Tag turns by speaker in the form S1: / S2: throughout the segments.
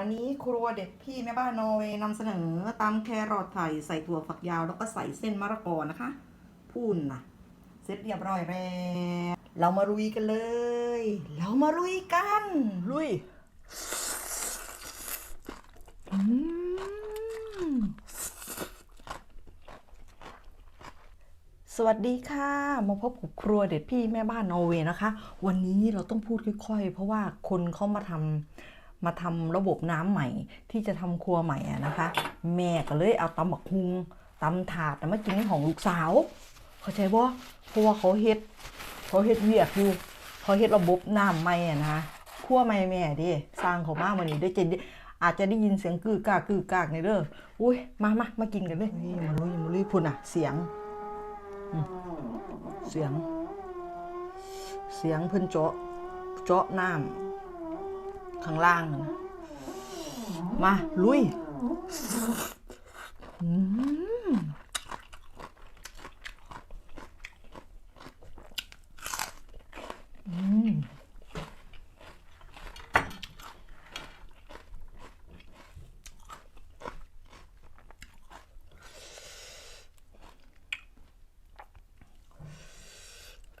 S1: วันนี้ครัวเด็ดพี่แม่บ้านนอร์เวย์นำเสนอตำแครอทไทยใส่ถั่วฝักยาวแล้วก็ใส่เส้นมะละกอนะคะพูนนะเสร็จเรียบร้อยแล้วเรามาลุยกันเลย เรามาลุยกัน ลุยสวัสดีค่ะ มาพบกับครัวเด็ดพี่แม่บ้านนอร์เวย์นะคะ วันนี้เราต้องพูดค่อยๆ เพราะว่าคนเขามาทำ มาทำระบบน้ำใหม่ ที่จะทำครัวใหม่อะนะคะ แม่ก็เลยเอาตำบักฮุงตำถาดมากินของลูกสาว เข้าใจบ่เพราะว่าเขาเฮ็ดเขาเฮ็ดเวียกอยู่เขาเฮ็ดระบบน้ำใหม่อะนะครัวใหม่แม่ดิสร้างเขามาวันนี้ได้จะได้อาจจะได้ยินเสียงกือกากกือกากในเด้ออุ้ยมามามากินกันเลยนี่มาลุยมาลุยพุ่นอะ เสียงเสียง เสียงเพิ่นเจาะเจาะน้ำ ข้างล่าง มา ลุย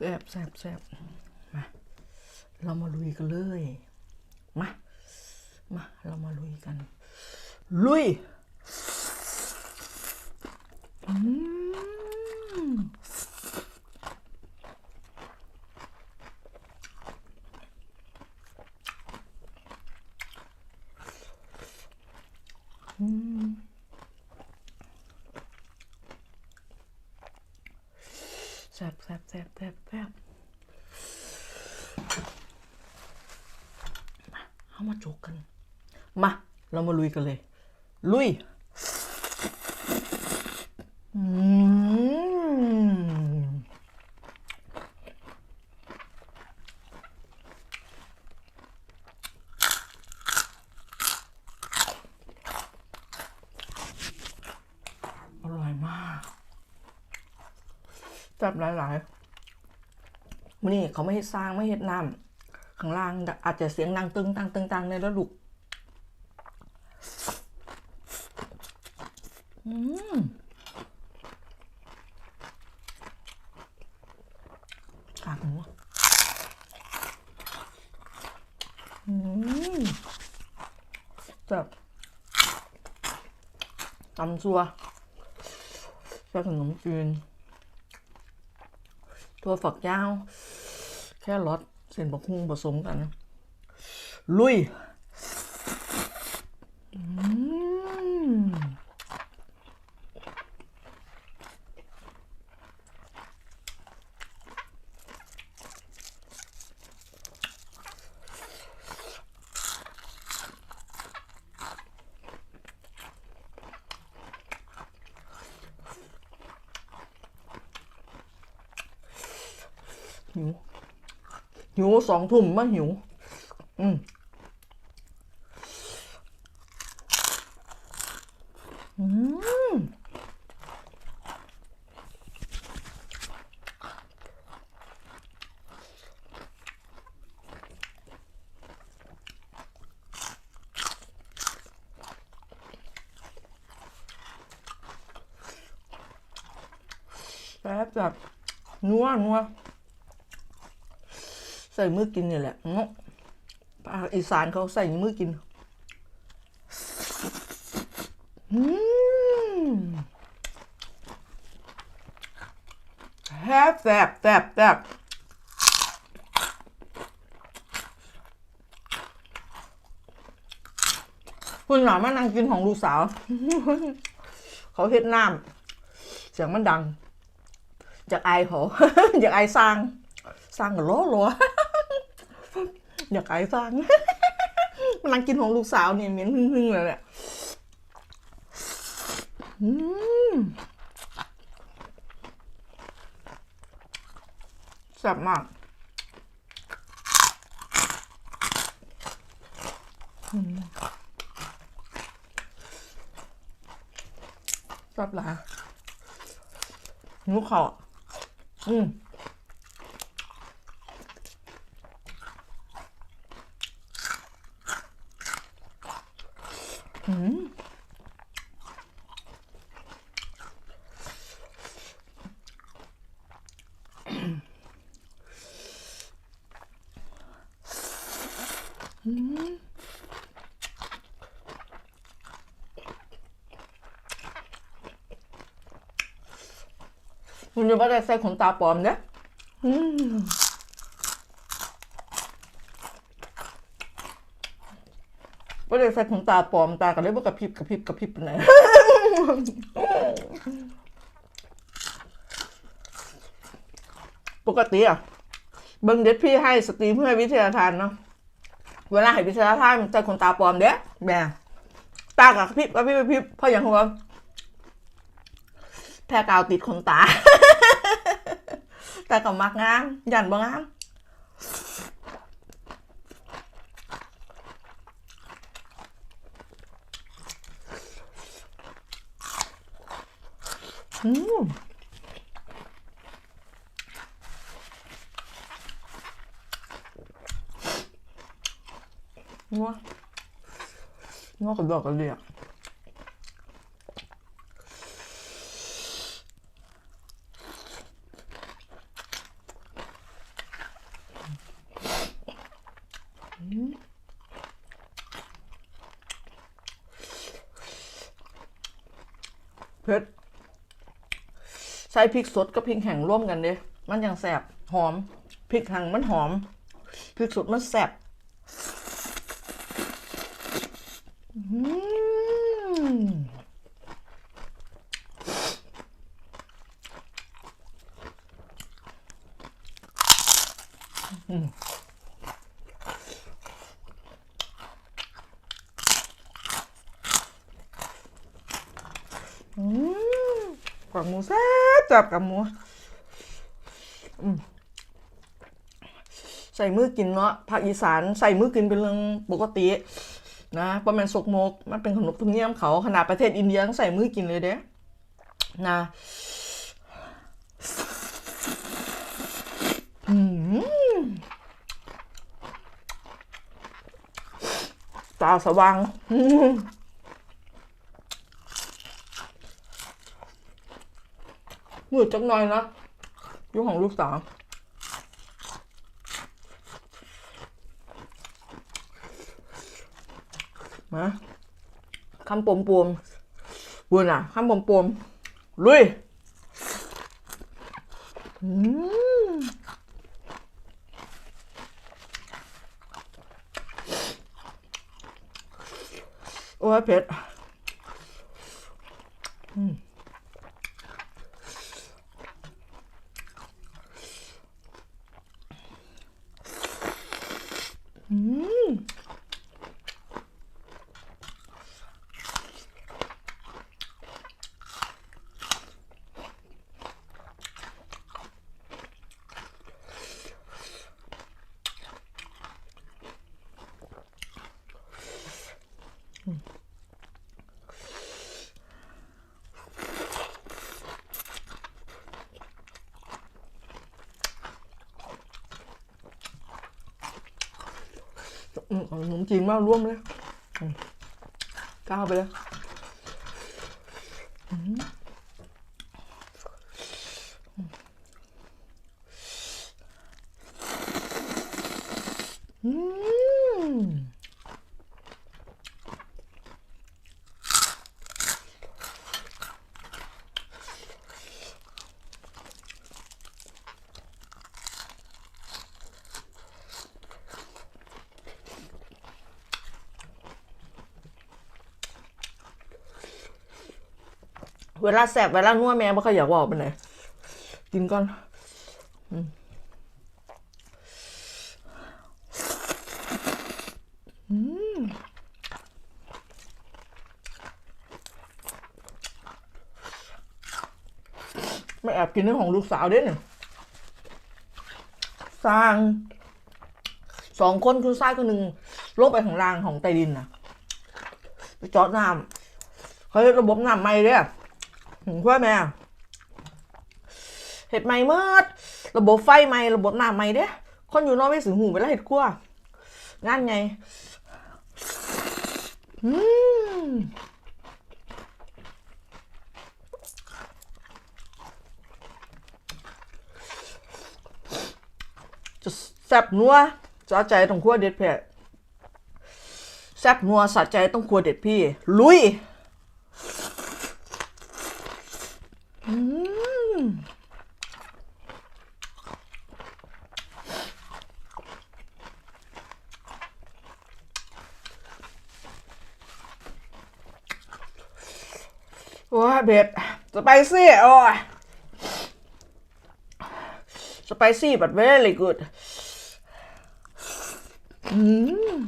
S1: แซ่บแซ่บแซ่บมา เรามาลุยกันเลย มา มา เรามาลุยกัน ลุยอืมอืม แซ่บแซ่บแซ่บแซ่บแซ่บมาเอามาจกกัน มา เรามาลุยกันเลย ลุยอร่อยมาก จับหลายๆนี้เขาไม่ให้สร้างไม่เฮ็ดน้ำข้างล่างอาจจะเสียงดังตึงตังตึงตังในระดุก อืมกากหมูอืมแบบตำซัวใส่ขนมจีนตัวฝักยาว แค่รสเส้นบักฮุ่งผสมกัน ลุย หิวสองทุ่มมาหิว อืมอืมแซ่บแบบนัวนัว ใส่มือกินนี่แหละเนาะภาคอีสานเขาใส่มือกินแซ่บแซบแซบแซบคุณหนามานั่งกินของลูกสาว เขาเฮ็ดน้ำเสียงมันดัง จากไอเขา จากไอสร้าง สร้างกับล้อล้อ อยากไอ้สร้างมันนั่งกินของลูกสาวเนี่ยเหม็นหึ่งๆเลยเนี่ยอืมแซ่บมากอืมแซ่บหลายหิวเขาวออืม คุณจะไม่ได้ใส่ขนตาปลอมเนี่ยอืมไม่ได้ใส่ขนตาปลอมตากันเลยว่ากระพริบกระพริบกระพริบไปไหนปกติอะเบิ้งเด็ดพี่ให้สตรีมเพื่อวิทยาทานเนาะเวลาให้วิทยาทานใส่ขนตาปลอมเด้แม่ตากับกระพริบกระพริบกระพริบเพราะอย่างหัว แพ้กาวติดขนตา แต่กับมักงามยันบ่งามอืมงัวงัวกับดอกกระเดียก ใส่พริกสดกับพริกแห้งร่วมกันเด้มันยังแสบหอมพริกแห้งมันหอมพริกสดมันแสบอืมอืมอืมกับหมูแซ่ จับกับหมูใส่มือกินเนาะภาคอีสานใส่มือกินเป็นเรื่องปกติ นะประมาณสกมก มันเป็นขนบธรรมเนียมเขาขนาดประเทศอินเดียยังใส่มือกินเลยเด้นะตาสว่าง มืดจังหน่อยนะยุคของลูกสาวมาคำปมปมบุญอะคำปมปมลุยอืมโอ้ยเผ็ดอืมอืม อืมเอาขนมจีนมาร่วมเลยก้าวไปเลยอืม เวลาแสบเวลานัวแม่บ่ค่อยอยากบอกไปไหนกินก่อนอืมไม่แอบกินเรื่องของลูกสาวเด้เนี่ยสร้างสองคนคือซ้ายคนหนึ่งลงไปข้างล่างของใตดินนะไปเจอดน้ำเขาเรียกระบบน้ำไม่เด้อ ถึงเพื่อแม่เห็ดไหมเมื่อระบบไฟไหมระบบน้ำไหมเด้คนอยู่นอกไม่สึงหูไปแล้วเห็ดกลัวงานไงอืมจะแซ่บนัวสะใจต้องครัวเด็ดเผ็ดแซ่บนัวสะใจต้องครัวเด็ดพี่ ลุย อืม โอ้ยเผ็ดสไปซี่โอ้ยสไปซี่ but very good อืม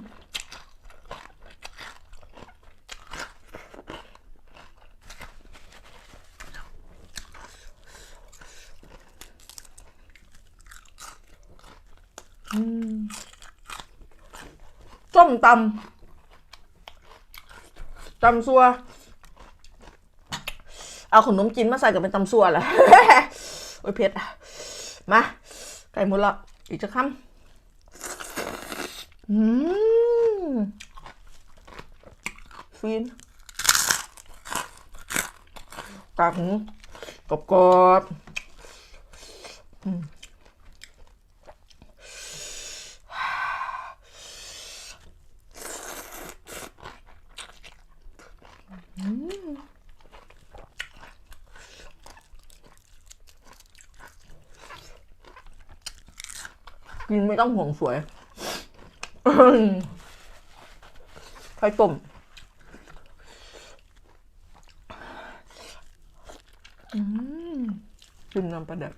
S1: อืม ส้มตำตำซัว เอาขนมจีนมาใส่กับเป็นตำซัวแหละโอ้ยเผ็ดมา ไก่หมดละอีกจะคำอืมฟินกากกรอบกรอบๆอืมกินไม่ ต้องห่วงสวยไข่ต้มอืมจิ้มน้ำปลาแดก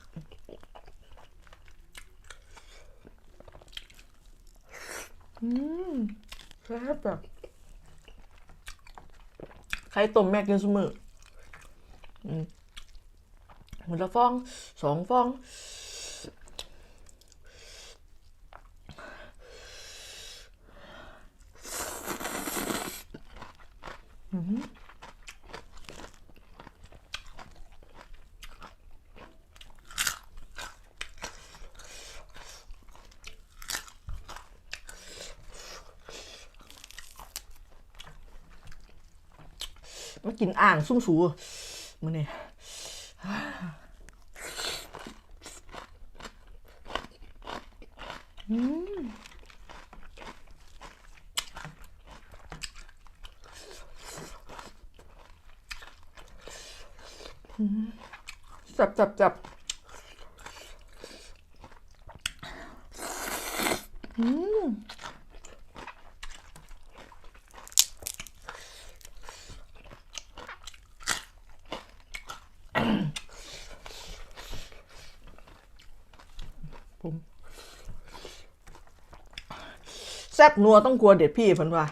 S1: อืมแซ่บแบบไข่ต้มแม่กินเสมออืมมันละฟองสองฟอง มากินอ่างซุ่มสูมือนี่อืมอืม จับจับจับอืมแซ่บนัวต้องกลัวเด็ดพี่เพันว่า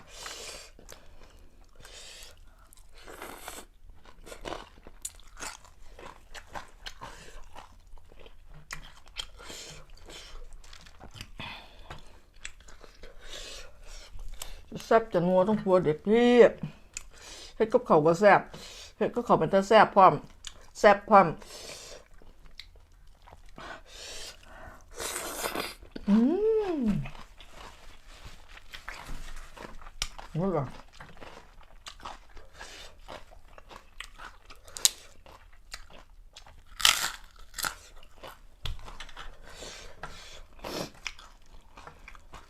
S1: แซ่บจะนัวต้องกลัวเด็ดพี่เฮ็ดกับเขาก็แซ่บเฮ็ดกับเขาเป็นตาแซ่บพร้อมแซ่บพร้อมอืมนี่ก่อน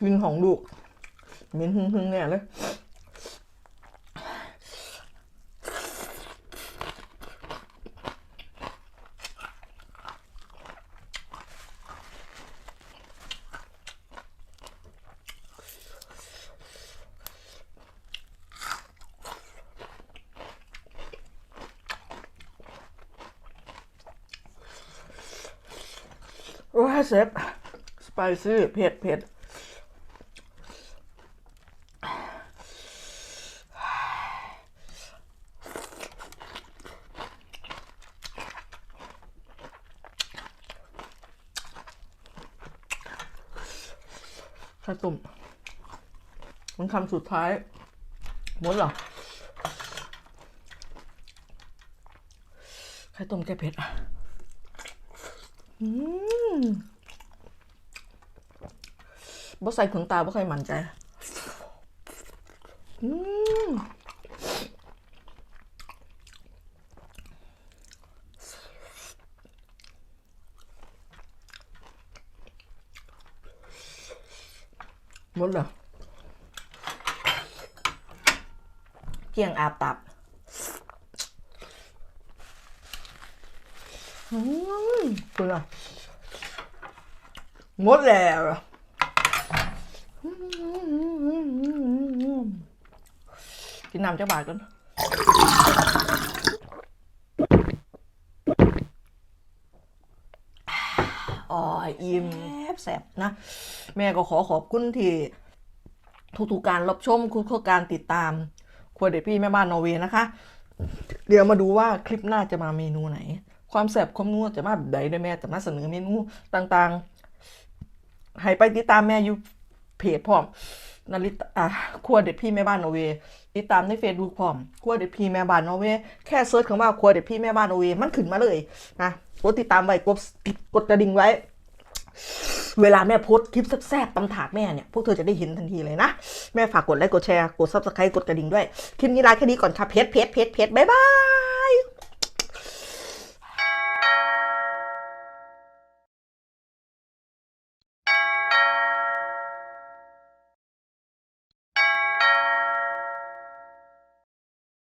S1: กินของลูก ม็นหึงๆเนี่ยเลยโอ้ยเซฟสไปซี่เผ็ดเผ็ด ไข่ต้มมันคำสุดท้าย หมดเหรอไข่ต้มแก้เผ็ดอะอืมบ่ใส่ขนตาบ่ค่หมั่นใจ อืม ห มดเลยเกี่ยงอาบตับอืมคุณอะหมดแล้วกินน้ำเจ้าบาทก่อน อ๋ออิ่มแสบๆนะ แม่ก็ขอขอบคุณที่ทุกๆการรับชมทุกๆการติดตาม ครัวเด็ดพี่แม่บ้านนอร์เวย์นะคะ เดี๋ยวมาดูว่าคลิปหน้าจะมาเมนูไหน ความแซ่บความนัวจะมาแบบใดด้วยแม่จะมาเสนอเมนูต่างๆ ให้ไปติดตามแม่อยู่เพจพร้อม นาริตอะครัวเด็ดพี่แม่บ้านนอร์เวย์ติดตามในเฟซบุ๊กพร้อมครัวเด็ดพี่แม่บ้านนอร์เวย์แค่เซิร์ชคำว่าครัวเด็ดพี่แม่บ้านนอร์เวย์มันขึ้นมาเลยนะกดติดตามไว้กดกดกระดิ่งไว้ เวลาแม่โพสคลิปแซ่บๆตำถาดแม่เนี่ย พวกเธอจะได้เห็นทันทีเลยนะ แม่ฝากกดไลค์กดแชร์กดซับสไครต์กดกระดิ่งด้วย คลิปนี้ลาแค่นี้ก่อนค่ะเพจเพจเพจเพจบ๊ายบาย